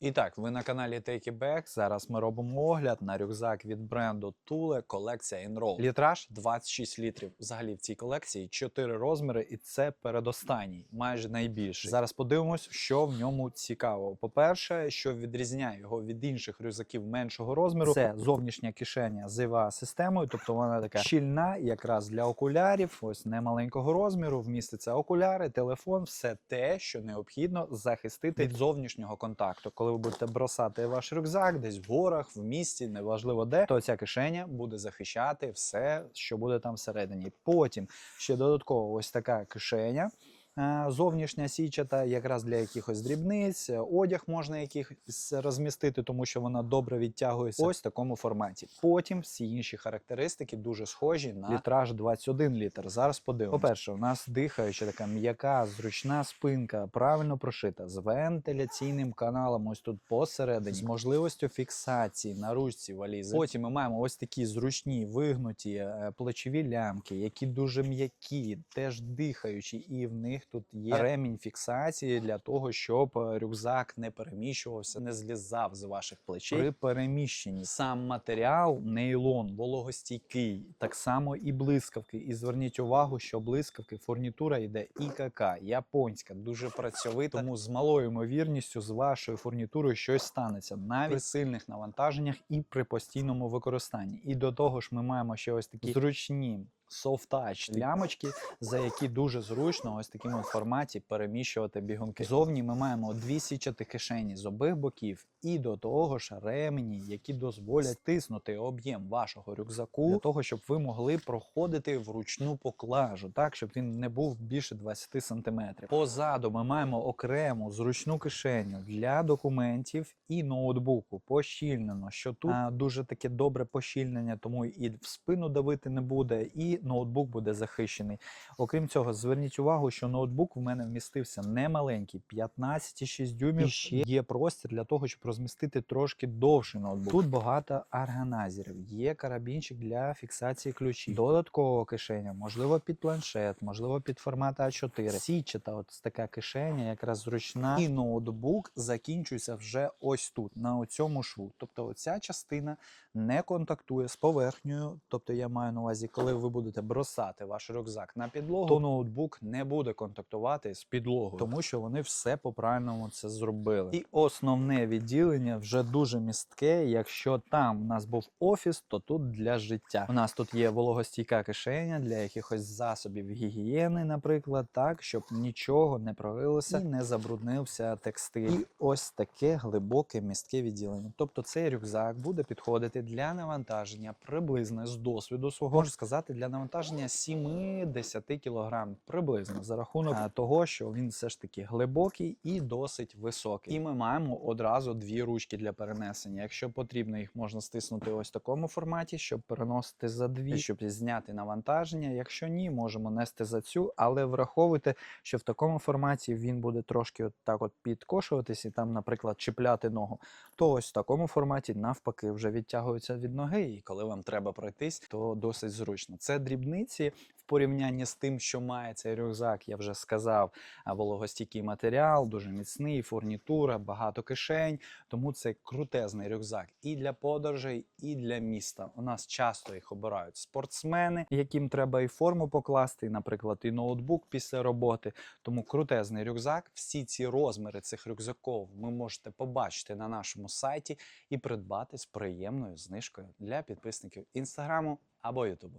І так, ви на каналі Take It Back. Зараз ми робимо огляд на рюкзак від бренду Thule колекція Enroll. Літраж 26 літрів. Взагалі в цій колекції 4 розміри, і це передостанній, майже найбільший. Зараз подивимось, що в ньому цікавого. По-перше, що відрізняє його від інших рюкзаків меншого розміру, це зовнішня кишеня з EVA системою, тобто вона така щільна, якраз для окулярів. Ось немаленького розміру. Вміститься окуляри, телефон, все те, що необхідно захистити від зовнішнього контакту. Коли ви будете бросати ваш рюкзак десь в горах, в місті, неважливо де, то ця кишеня буде захищати все, що буде там всередині. Потім ще додатково ось така кишеня. Е, Зовнішня січата, якраз для якихось дрібниць, е, одяг можна якихось розмістити, тому що вона добре відтягується. Ось в такому форматі. Потім всі інші характеристики дуже схожі на літраж 21 літр. Зараз подивимося. По-перше, у нас дихаюча така м'яка, зручна спинка, правильно прошита з вентиляційним каналом. Ось тут посередині, з можливістю фіксації на ручці валізи. Потім ми маємо ось такі зручні вигнуті е, плечові лямки, які дуже м'які, теж дихаючі, і в них тут є ремінь фіксації для того, щоб е, рюкзак не переміщувався, не злізав з ваших плечей при переміщенні. Сам матеріал нейлон, вологостійкий, так само і блискавки. І зверніть увагу, що блискавки фурнітура йде ІКК, японська, дуже працьовита. Тому з малою ймовірністю з вашою фурнітурою щось станеться навіть при сильних навантаженнях і при постійному використанні. І до того ж, ми маємо ще ось такі зручні. Soft touch лямочки, за які дуже зручно ось в такому форматі переміщувати бігунки. Зовні ми маємо дві січати кишені з обох боків, і до того ж ремені, які дозволять стиснути об'єм вашого рюкзаку для того, щоб ви могли проходити вручну поклажу, так щоб він не був більше 20 см. Позаду ми маємо окрему зручну кишеню для документів і ноутбуку. Пощільнено, що тут а, дуже таке добре пощільнення, тому і в спину давити не буде, і ноутбук буде захищений. Окрім цього, зверніть увагу, що ноутбук в мене вмістився не маленький, 15,6 дюймів. І ще є простір для того, щоб розмістити трошки довший ноутбук. Тут багато органайзерів, є карабінчик для фіксації ключів, додаткова кишеня, можливо, під планшет, можливо, під формат А4. Січата, от така кишеня, якраз зручна, і ноутбук закінчується вже ось тут, на цьому шву. Тобто, оця частина не контактує з поверхнею. Тобто, я маю на увазі, коли ви будете бросати ваш рюкзак на підлогу, то ноутбук не буде контактувати з підлогою, тому що вони все по правильному це зробили. І основне відділення вже дуже містке. Якщо там у нас був офіс, то тут для життя. У нас тут є вологостійка кишеня для якихось засобів гігієни, наприклад, так, щоб нічого не пролилося і не забруднився текстиль. І ось таке глибоке містке відділення. Тобто цей рюкзак буде підходити для навантаження приблизно з досвіду свого можу сказати для навантаження 7-10 кг приблизно за рахунок того, що він все ж таки глибокий і досить високий. І ми маємо одразу дві ручки для перенесення. Якщо потрібно, їх можна стиснути ось в такому форматі, щоб переносити за дві, щоб зняти навантаження. Якщо ні, можемо нести за цю, але враховуйте, що в такому форматі він буде трошки от так от підкошуватись і там, наприклад, чіпляти ногу. То ось в такому форматі навпаки вже відтягується від ноги, і коли вам треба пройтись, то досить зручно. Це дрібниці в порівнянні з тим, що має цей рюкзак, я вже сказав, вологостійкий матеріал, дуже міцний, фурнітура, багато кишень. Тому це крутезний рюкзак і для подорожей, і для міста. У нас часто їх обирають спортсмени, яким треба і форму покласти, і, наприклад, і ноутбук після роботи. Тому крутезний рюкзак. Всі ці розміри цих рюкзаків ви можете побачити на нашому сайті і придбати з приємною знижкою для підписників інстаграму або ютубу.